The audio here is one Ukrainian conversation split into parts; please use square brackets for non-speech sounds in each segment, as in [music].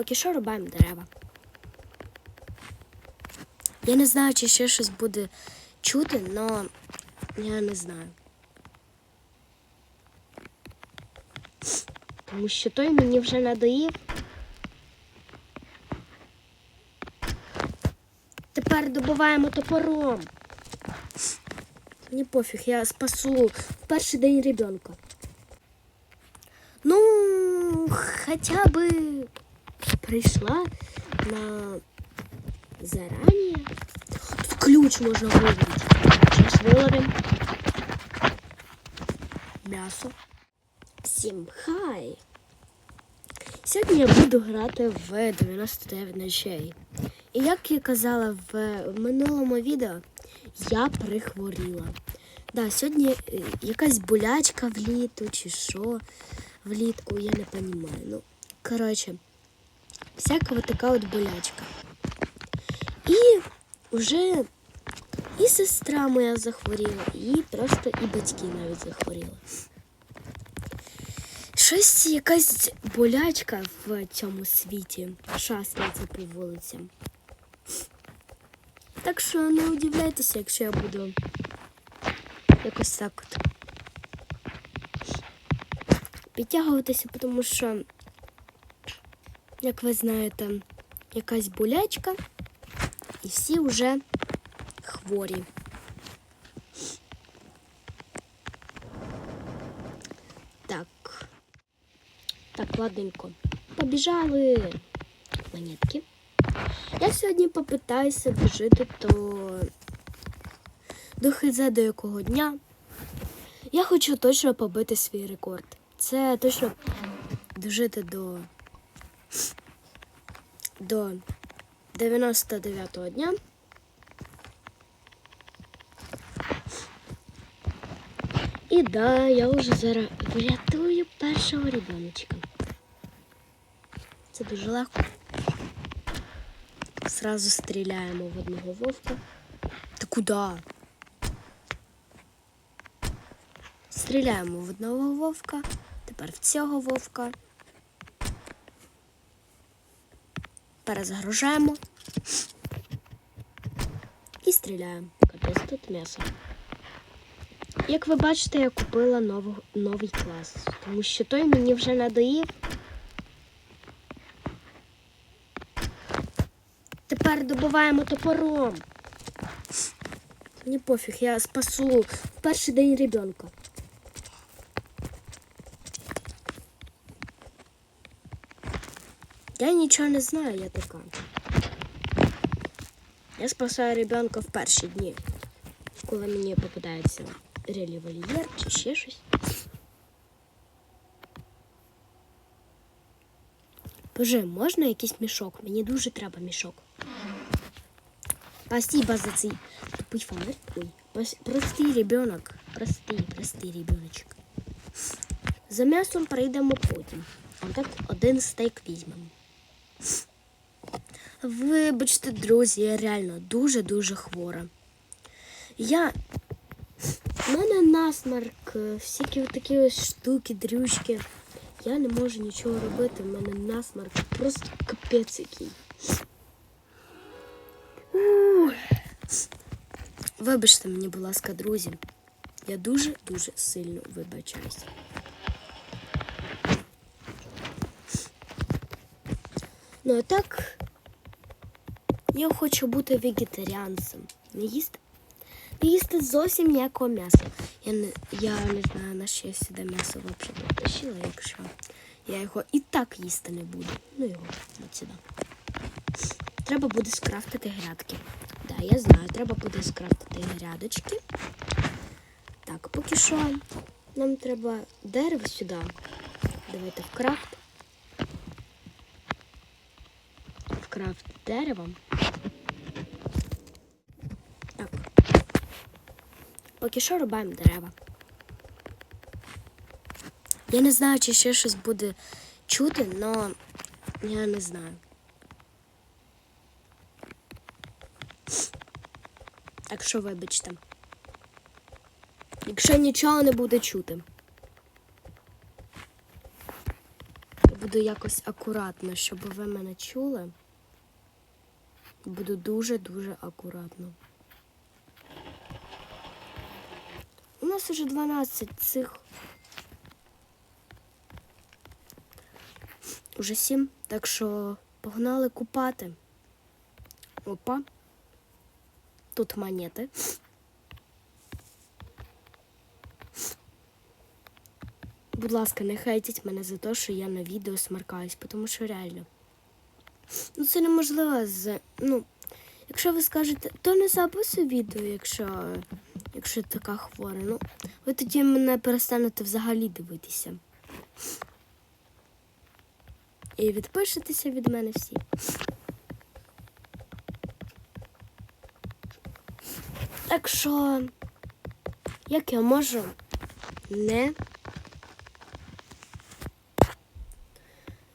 Поки що рубаємо дерева. Я не знаю, чи ще щось буде чути, але я не знаю. Тому що той мені вже надоїв. Тепер добуваємо топором. Мені пофіг, я спасу в перший день ребенка. Ну, хоча би прийшла на заранее. Тут ключ можна виловити. Зараз виловимо. М'ясо. Всім хай! Сьогодні я буду грати в 99 ночей. І як я казала в минулому відео, я прихворіла. Да, сьогодні е, якась болячка вліту чи що влітку, я не розумію. Ну, коротше, всяка от така от болячка. І вже і сестра моя захворіла, і просто і батьки навіть захворіли. Щось якась болячка в цьому світі шастається по вулицям. Так що не удивляйтеся, якщо я буду якось так от підтягуватися, тому що, як ви знаєте, якась болячка, і всі вже хворі. Так. Так, ладненько. Побіжали монетки. Я сьогодні попитаюся дожити до, до хз до якого дня. Я хочу точно побити свій рекорд. Це точно дожити до, до 99-го дня. І да, я вже зараз врятую першого ребеночка. Це дуже легко. Сразу стріляємо в одного вовка. Ти куди? Стріляємо в одного вовка, тепер в цього вовка. Перезагружаємо. І стріляємо. Капець тут м'ясо. Як ви бачите, я купила нову, новий клас, тому що той мені вже надоїв. Тепер добуваємо топором. Мені пофіг, я спасу в перший день ребенка. Я нічого не знаю, я така. Я спасаю ребенка в перші дні, коли мені попадається релівольєр чи ще щось. Боже, можна якийсь мішок? Мені дуже треба мішок. Спасибо за цей тупий фонарь. Ой, прос- простий ребенок. Простий, простий ребеночок. За м'ясом прийдемо потім. А так один стейк візьмемо. Вибачте, друзі, я реально дуже-дуже хвора. Я. У мене насмарк, е, всякі такі ось штуки, дрючки. Я не можу нічого робити, в мене насмарк просто капець який. Ух. Вибачте мені, будь ласка, друзі. Я дуже-дуже сильно вибачаюсь. Ну а так, я хочу бути вегетаріанцем. Не їсти. Не їсти зовсім ніякого м'яса. Я не, я не знаю, на що я сюди м'ясо взагалі потащила, якщо я його і так їсти не буду. Ну його от сюди. Треба буде скрафтити грядки. Да, я знаю, треба буде скрафтити грядочки. Так, поки що нам треба дерево сюди. Давайте в крафт. В крафт деревом. Так. Поки що рубаємо дерева. Я не знаю, чи ще щось буде чути, але я не знаю. Так що вибачте. Якщо нічого не буде чути. Я буду якось акуратно, щоб ви мене чули. Буду дуже-дуже акуратно. У нас уже 12 цих. Уже 7, так що погнали купати. Опа. Тут монети. Будь ласка, не хейтіть мене за те, що я на відео смеркаюсь, тому що реально. Ну, це неможливо. Ну, якщо ви скажете, то не записуй відео, якщо, якщо така хвора. Ну, ви тоді мене перестанете взагалі дивитися. І відпишетеся від мене всі. Так що, як я можу не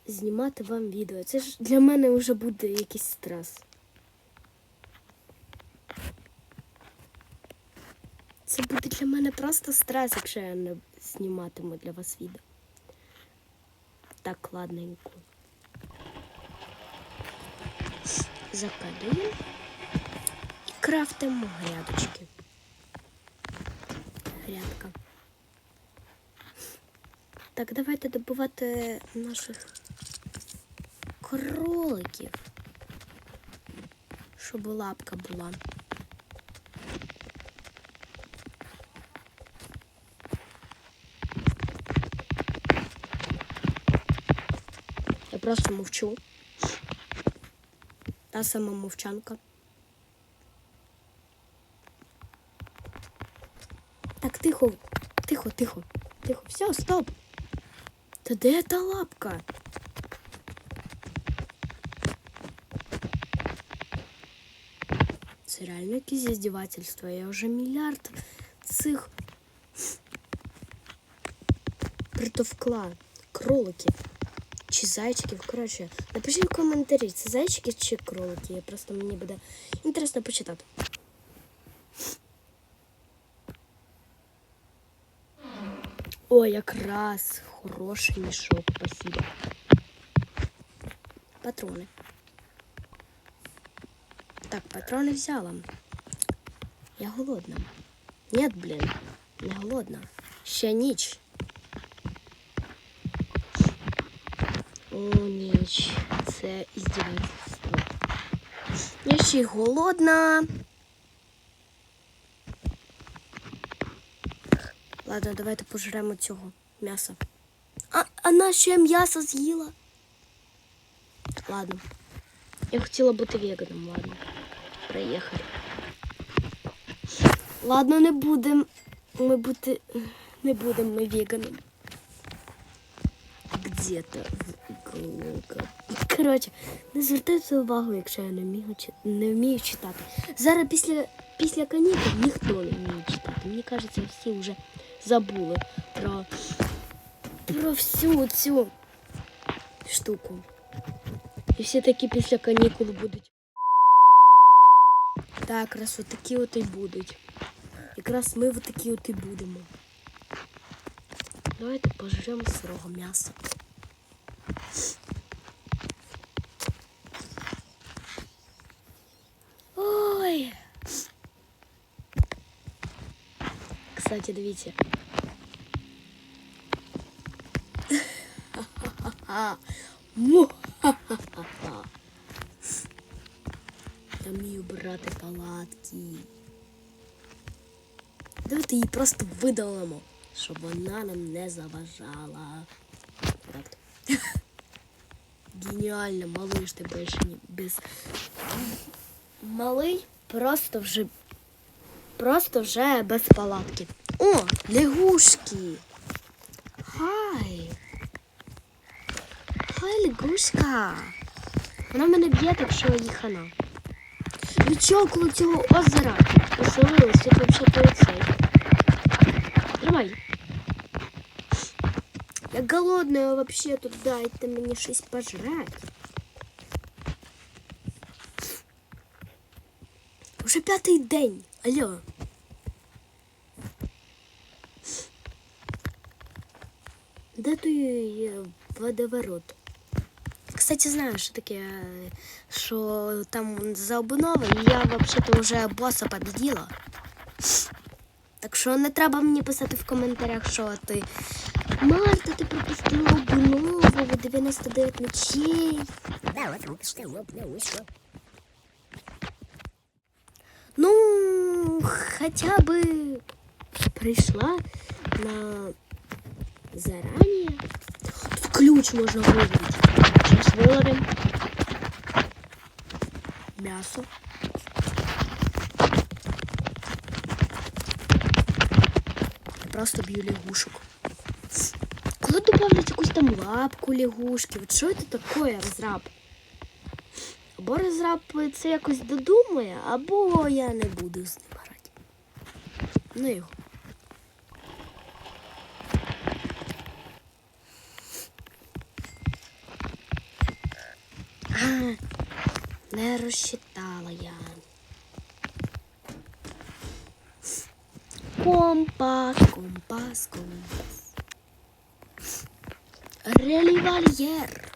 знімати вам відео? Це ж для мене вже буде якийсь стрес. Це буде для мене просто стрес, якщо я не зніматиму для вас відео. Так, ладненько. Закидуємо і крафтимо грядочки. Грядка. Так, давайте добувати наших кроликів. Щоб лапка була. Я просто мовчу. Та сама мовчанка. Так, тихо, тихо, тихо, тихо. Все, стоп. Та де та лапка? Це реально якесь здівательство. Я вже мільярд цих притовкла кроликів чи зайчиків. Коротше, напишіть в коментарі, це зайчики чи кролики. Я просто мені буде інтересно почитати. О, якраз хороший мішок, спасибо. Патрони. Так, патрони взяла. Я голодна. Нет, блін, не голодна. Ще ніч. О, ніч. Це іздівательство. Я ще й голодна. Ладно, давайте пожремо цього м'яса. А, вона ще м'ясо з'їла. Ладно. Я хотіла бути веганом, ладно. Проїхали. Ладно, не будемо ми бути. Не будемо ми веганом. Где-то в уголках. Коротше, не звертайте увагу, якщо я не вмію, не вмію читати. Зараз після, після канікул ніхто не вміє читати. Мені кажеться, всі вже забули про, про всю цю штуку. І всі такі після канікул будуть. Так, якраз от такі от і будуть. Якраз ми от такі от і будемо. Давайте пожремо сирого м'яса. Ой. Кстати, дивіться. [laughs] Му-ха-ха-ха. Я вмію палатки. Давайте її просто видалимо, щоб вона нам не заважала. Так. [laughs] Геніально, малий ж ти більше ні без. Малий просто вже просто вже без палатки. О, лягушки. Хай. Хай, лягушка. Вона мене б'є, так що їй хана. Ви чого коло цього озера поселились? Тут взагалі поліцей. Тримай. Я голодная вообще тут дайте мені щось пожрать. Уже п'ятий день. Алло. Де той е, водоворот? кстати, знаю, що таке, що там за обнови я взагалі вже боса победила. Так що не треба мені писати в коментарях, що ти. Марта, ти пропустила обнову в 99 ночей. Что? Ну, хоча би прийшла на заранее. Тут ключ можна вибрати. Зараз виловим. М'ясо. Просто б'ю лягушек. Коли добавлять якусь там лапку лягушки, от що це таке розраб? Або розраб це якось додумає, або я не буду з ним грати. Ну його. А, не розчитала я. Компас, компас, компас. Релівальєр.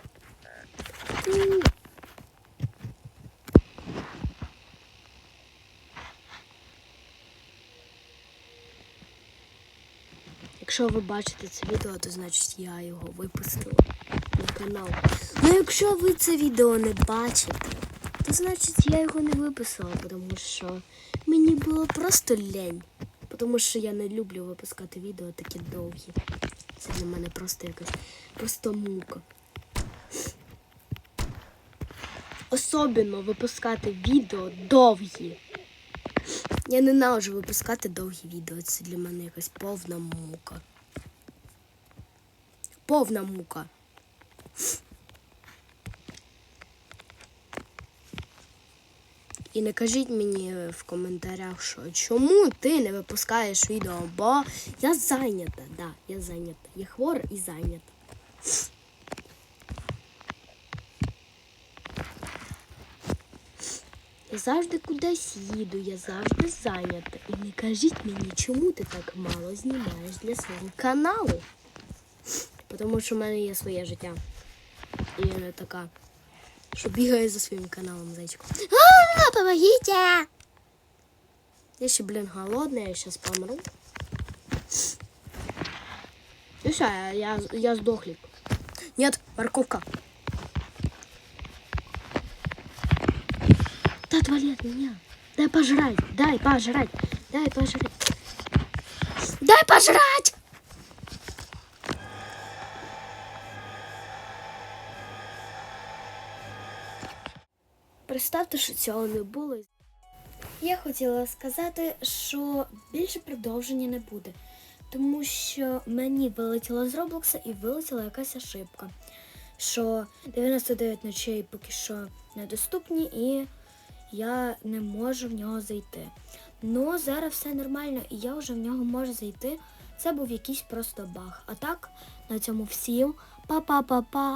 Якщо ви бачите це відео, то значить я його випустила на канал. Ну якщо ви це відео не бачите, то значить я його не виписала, тому що мені було просто лень. Тому що я не люблю випускати відео такі довгі. Це для мене просто якась просто мука. Особливо випускати відео довгі. Я ненавиджу випускати довгі відео. Це для мене якась повна мука. Повна мука. І не мені в коментарях, що чому ти не випускаєш відео, бо я зайнята. Да, я зайнята. Я хвора і зайнята. Я завжди кудись їду, я завжди зайнята. І не кажіть мені, чому ти так мало знімаєш для свого каналу. Тому що в мене є своє життя. І я не така, що бігає за своїм каналом зайчиком. А, помогите! Я ще, блін, голодна, я сейчас помру. И все, я, я, я сдохлик. Нет, морковка. Да отвали от меня. Дай пожрать, дай пожрать, дай пожрать. Дай пожрать! Представте, що цього не було. Я хотіла сказати, що більше продовження не буде, тому що мені вилетіло з Роблокса і вилетіла якась ошибка, що 99 ночей поки що недоступні і я не можу в нього зайти. Ну, зараз все нормально, і я вже в нього можу зайти. Це був якийсь просто баг. А так, на цьому всім па-па-па-па!